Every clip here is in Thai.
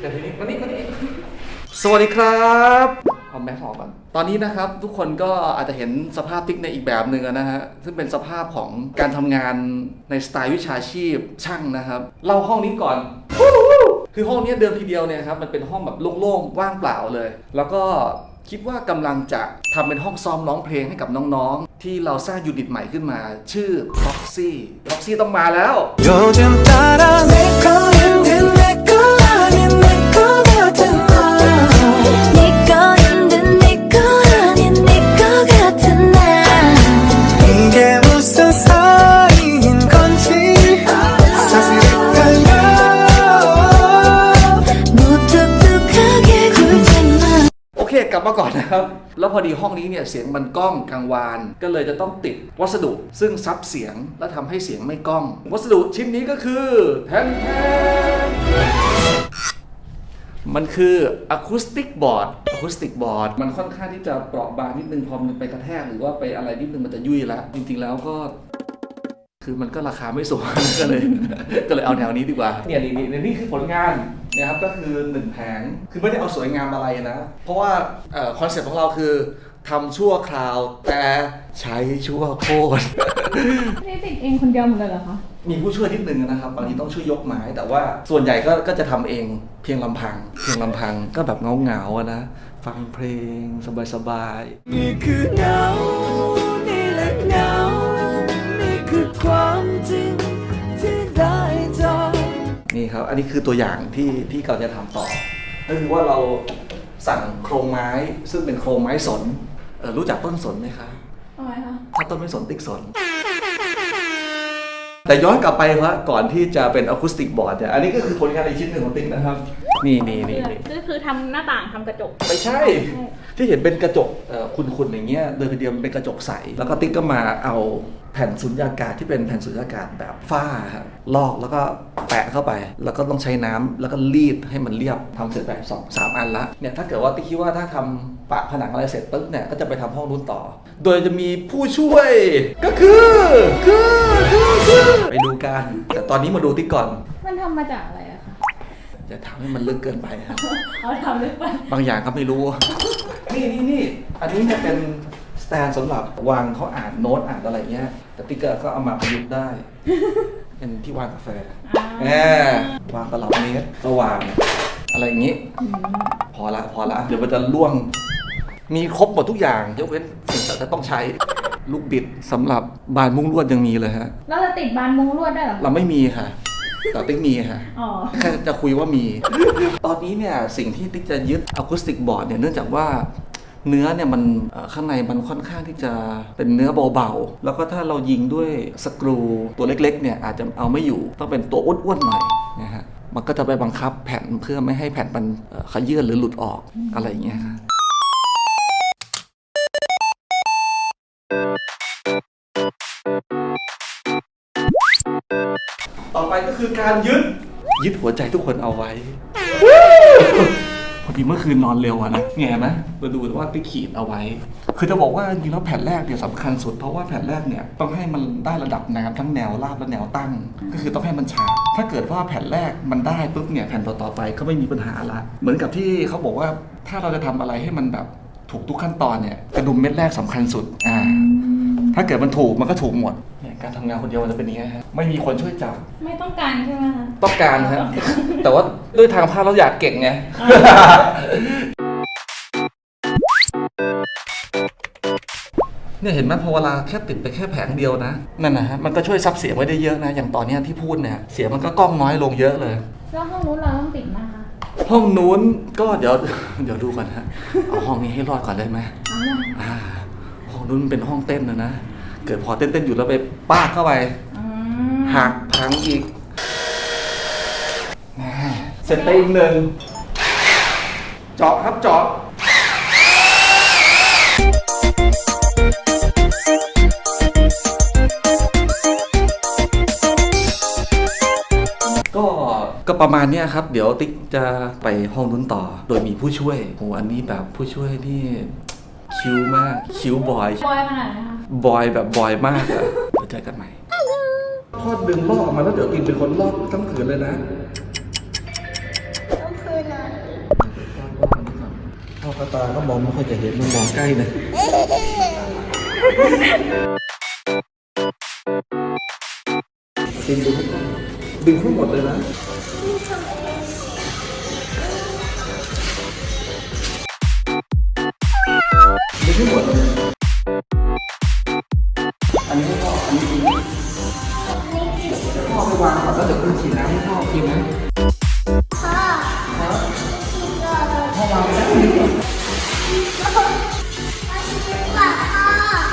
เดี๋ยวทีนี้มานี่มานี่สวัสดีครับเอาแมสออกก่อนตอนนี้นะครับทุกคนก็อาจจะเห็นสภาพติ๊กในอีกแบบหนึ่งนะฮะซึ่งเป็นสภาพของการทำงานในสไตล์วิชาชีพช่างนะครับเล่าห้องนี้ก่อน คือห้องนี้เดิมทีเดียวเนี่ยครับมันเป็นห้องแบบโล่งๆว่างเปล่าเลย แล้วก็คิดว่ากำลังจะทำเป็นห้องซ้อมร้องเพลงให้กับน้องๆ ที่เราสร้างยูนิตใหม่ขึ้นมา ชื่อ Proxy Proxy ต้องมาแล้ว ห้องนี้เนี่ยเสียงมันก้องกลางวาน ก็เลยจะต้องติดวัสดุซึ่งซับเสียงและทำให้เสียงไม่ก้อง วัสดุชิ้นนี้ก็คือแทนแทนมันคืออะคูสติกบอร์ดอะคูสติกบอร์ดมันค่อนข้างที่จะเปราะบางนิดนึงพอมันไปกระแทกหรือว่าไปอะไรนิดนึงมันจะยุ่ยแล้ว จริงๆแล้วก็คือมันก็ราคาไม่สูงก็เลยก็เลยเอาแนวนี้ดีกว่าเนี่ยนี่นี่นี่คือผลงานนะครับก็คือหนึ่งแผงคือไม่ได้เอาสวยงามอะไรนะ เพราะว่าคอนเซ็ปต์ของเราคือ ทำชั่วคราว แต่ใช้ชั่วโคตรนี่ติดเองคนเดียวหมดเลยเหรอคะ มีผู้ช่วยนิดนึงนะครับบางทีต้องช่วยยกไม้แต่ว่าส่วนใหญ่ก็ก็จะทำเองเพียงลำพัง เพียงลำพังก็แบบเงาๆอะนะ ฟังเพลงสบายๆ นี่คือเงา นี่แหละเงา นี่คือความจริงที่ได้เจอนี่ครับ อันนี้คือตัวอย่างที่ที่เราจะทำต่อ ก็คือว่าเราสั่งโครงไม้ซึ่งเป็นโครงไม้สน เออรู้จักต้นสนไหมคะ ทำไมคะถ้าต้นไม่สนติ๊กสน แต่ย้อนกลับไปว่าก่อนที่จะเป็นอะคูสติกบอร์ดเนี่ย อันนี้ก็คือผลงานอีกชิ้นหนึ่งของติ๊กนะครับ นี่นี่นี่นี่ก็คือทำหน้าต่างทำกระจก ไม่ใช่ ที่เห็นเป็นกระจกเอ่อคุณๆอย่างเงี้ยเดินไปเดียวมันเป็นกระจกใส แล้วก็ติ๊กก็มาเอาแผ่นสุญญากาศที่เป็นแผ่นสุญญากาศแบบฝ้าครับลอกแล้วก็แปะเข้าไป แล้วก็ต้องใช้น้ำแล้วก็รีดให้มันเรียบทำเสร็จไปสองสามอันละเนี่ยถ้าเกิดว่าติ๊กคิดว่าถ้าทำปะผนังอะไรเสร็จปุ๊บเนี่ยก็จะไปทำห้องนู้นต่อ โดยจะมีผู้ช่วยก็คือคือคือคือไปดูกันแต่ตอนนี้มาดูติ๊กก่อน มันทำมาจากอะไรอะคะอย่าทำให้มันลึกเกินไปครับเอาทำลึกไปบางอย่างก็ไม่รู้นี่นี่นี่อันนี้เนี่ยเป็นส แตนสำหรับวางเขาอ่านโน้ตอ่านอะไรเงี้ย แต่ติ๊กเกอร์ก็เอามาประยุกต์ได้ เป็นที่วางกาแฟแหมวางตลับเมตรก็วางอะไรอย่างงี้ พอละพอละเดี๋ยวมันจะล่วง มีครบหมดทุกอย่างยกเว้นสิ่งที่จะต้องใช้ลูกบิดสำหรับบานมุ้งลวดยังมีเลยฮะแล้วจะติดบานมุงลวดได้เหรอ เราไม่มีค่ะ แต่ติ๊กมีค่ะ อ๋อ แค่จะคุยว่ามี ตอนนี้เนี่ยสิ่งที่ติ๊กจะยึดอะคูสติกบอร์ดเนี่ยเนื่องจากว่า เนื้อเนี่ยมันข้างในมันค่อนข้างที่จะเป็นเนื้อเบาๆ แล้วก็ถ้าเรายิงด้วยสกรูตัวเล็กๆเนี่ยอาจจะเอาไม่อยู่ต้องเป็นตัวอ้วนๆหน่อยนะฮะมันก็จะไปบังคับแผ่นเพื่อไม่ให้แผ่นมันขยื่นหรือหลุดออกอะไรอย่างเงี้ยครับต่อไปก็คือการยึดยึดหัวใจทุกคนเอาไว้ พอดีเมื่อคืนนอนเร็วอะนะแง่ไหมมาดูว่าติ๊กขีดเอาไว้ คือจะบอกว่าจริงๆแล้วแผ่นแรกเนี่ยสำคัญสุด เพราะว่าแผ่นแรกเนี่ยต้องให้มันได้ระดับน้ำทั้งแนวราบและแนวตั้ง ก็คือต้องให้มันฉาบถ้าเกิดว่าแผ่นแรกมันได้ปุ๊บเนี่ยแผ่นต่อๆไปก็ไม่มีปัญหาละ เหมือนกับที่เขาบอกว่าถ้าเราจะทำอะไรให้มันแบบถูกทุกขั้นตอนเนี่ยกระดุมเม็ดแรกสำคัญสุดอ่าถ้าเกิดมันถูกมันก็ถูกหมด การทำงานคนเดียวมันจะเป็นอย่างนี้ฮะไม่มีคนช่วยจับไม่ต้องการใช่ไหมคะ ต้องการฮะ แต่ว่าด้วยทางภาพเราอยากเก่งไง เนี่ยเห็นไหมพอเวลาแค่ติดไปแค่แผงเดียวนะ นั่นนะฮะมันก็ช่วยซับเสียงไว้ได้เยอะนะ อย่างตอนเนี้ยที่พูดเนี่ยเสียงมันก็กล้องน้อยลงเยอะเลย แล้วห้องนู้นเราต้องติดไหมคะห้องนู้นก็เดี๋ยว เดี๋ยวดูก่อนฮะ เอาห้องนี้ให้รอดก่อนได้ไหม เอาล่ะอ่าห้องนู้นมันเป็นห้องเต้นนะนะ เกิดพอเต้นๆอยู่แล้วไปป้ากเข้าไปอืมหักพังอีกแหม่เสร็จไปอีกหนึ่งเจาะครับเจาะก็ก็ประมาณเนี้ยครับ เดี๋ยวติ๊กจะไปห้องนู้นต่อ โดยมีผู้ช่วยโหอันนี้แบบผู้ช่วยที่ คิวมาก คิวบอย บอยขนาดไหนคะบอยแบบบอยมากอะเดี๋ยวเจอกันใหม่ พ่อดึงลอกออกมาแล้วเดี๋ยวตินเป็นคนลอกทั้งผืนเลยนะก็คือพ่อกระตาก็มองไม่ค่อยจะเห็นมันมองใกล้นะดึงดึงดึงให้หมดเลยนะดึง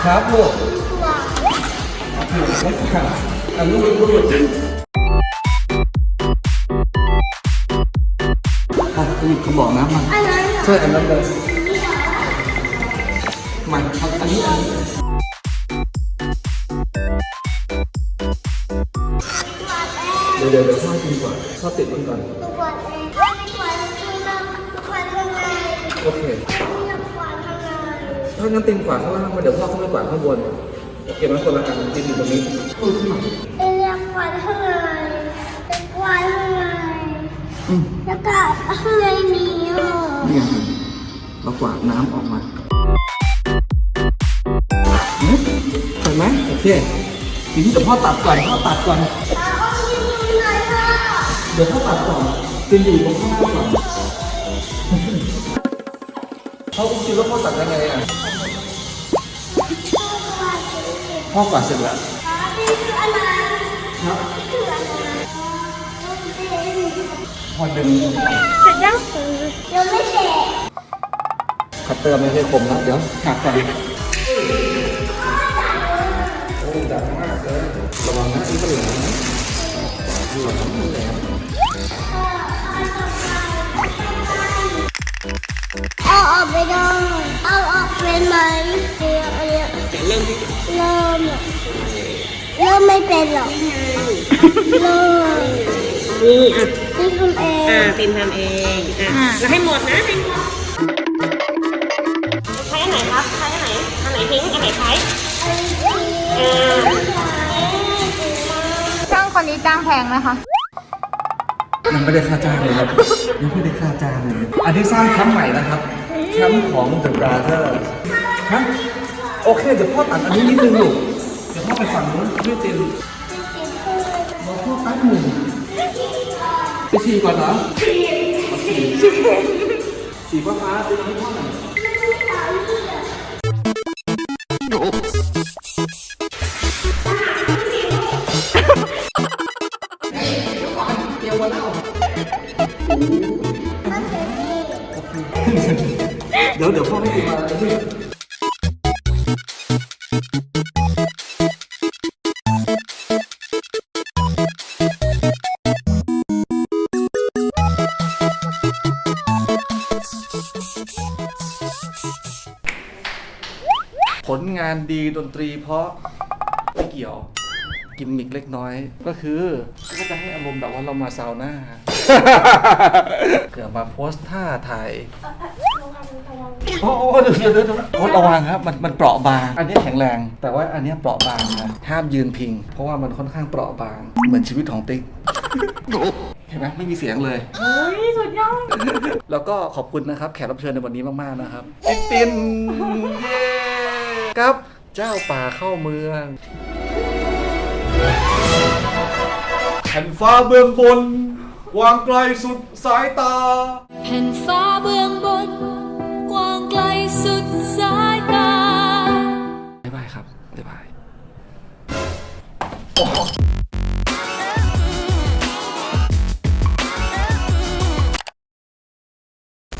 ครับลูกโอเคไม่ขาดอันนี้ลูกลูกอะหยิบกระบอกน้ำมาใช่อันนั้นเลยมาเอาอันนี้อันนี้เดี๋ยวเดี๋ยวเดี๋ยวพ่อกินก่อนพ่อติดมันก่อนโอเค ถ้างั้นติมกวาดข้างล่างมาเดี๋ยวพ่อเข้าไปกวาดข้างบนโอเคมันคนละอันติมอยู่ตรงนี้พูดขึ้นมาอืมแล้วก็ข้างในมีอะนี่ไงเรากวาดน้ำออกมาอืมเห็นไหมโอเคทีนี้เดี๋ยวพ่อตัดก่อนพ่อตัดก่อนเอาที่ดูหน่อยค่ะเดี๋ยวพ่อตัดก่อนติมอยู่ตรงข้างล่างก่อนพ่ออุ้มจิแล้วพ่อตัดยังไงอะ พ่อกวาดเสร็จแล้วนี่คืออะไรครับคืออะไรพ่อดึงเสร็จยังยังไม่เสร็จคัตเตอร์ไม่ใช่คมนะเดี๋ยวหักก่อนโอ้ดังมากเลยระวังนะนี่ก็เหลือนะเหลือนะเหลือเอาออกไปได้เอาออกเป็นไหมเดี๋ยว เดี๋ยวเริ่มเริ่มเริ่มไม่เป็นหรอกเริ่มนี่อะที่ทำเออ่างติมทำเองอะแล้วให้หมดนะให้หมดใช้อันไหนครับใช้อันไหนอันไหนทิ้งอันไหนใช้อ่าช่างคนนี้จ้างแพงไหมคะยังไม่ได้ค่าจ้างเลยครับยังไม่ได้ค่าจ้างเลยอันนี้สร้างแคมป์ใหม่นะครับแคมป์ของ The Brother ฮะ โอเค เดี๋ยวพ่อตัดอันนี้นิดนึงลูก เดี๋ยวพ่อไปฝั่งนู้นช่อเต็มรอพ่อแป๊บหนึ่งไปฉี่ก่อนเหรอฉี่ฉี่ฟ้าฟ้าไปให้พ่อหน่อยานดีดนตรีเพราะไม่เกี่ยว กิมมิกเล็กน้อย ก็คือก็จะให้อารมณ์แบบว่าเรามาซาวน่าเดี๋ยวมาโพสท่าถ่าย โอ้โอ้เดี๋ยวเดี๋ยวเดี๋ยวโอ้ระวังครับ มันมันเปราะบาง อันนี้แข็งแรง แต่ว่าอันนี้เปราะบางนะห้ามยืนพิง เพราะว่ามันค่อนข้างเปราะบาง เหมือนชีวิตของติ๊ก เห็นไหมไม่มีเสียงเลยเฮ้ยสุดยอด แล้วก็ขอบคุณนะครับ แขกรับเชิญในวันนี้มาก ๆ นะครับตินตินเย้ ครับเจ้าป่าเข้าเมืองแผ่นฟ้าเบื้องบนกว้างไกลสุดสายตา แผ่นฟ้าเบื้องบนกว้างไกลสุดสายตา บ๊ายบายครับ บ๊ายบาย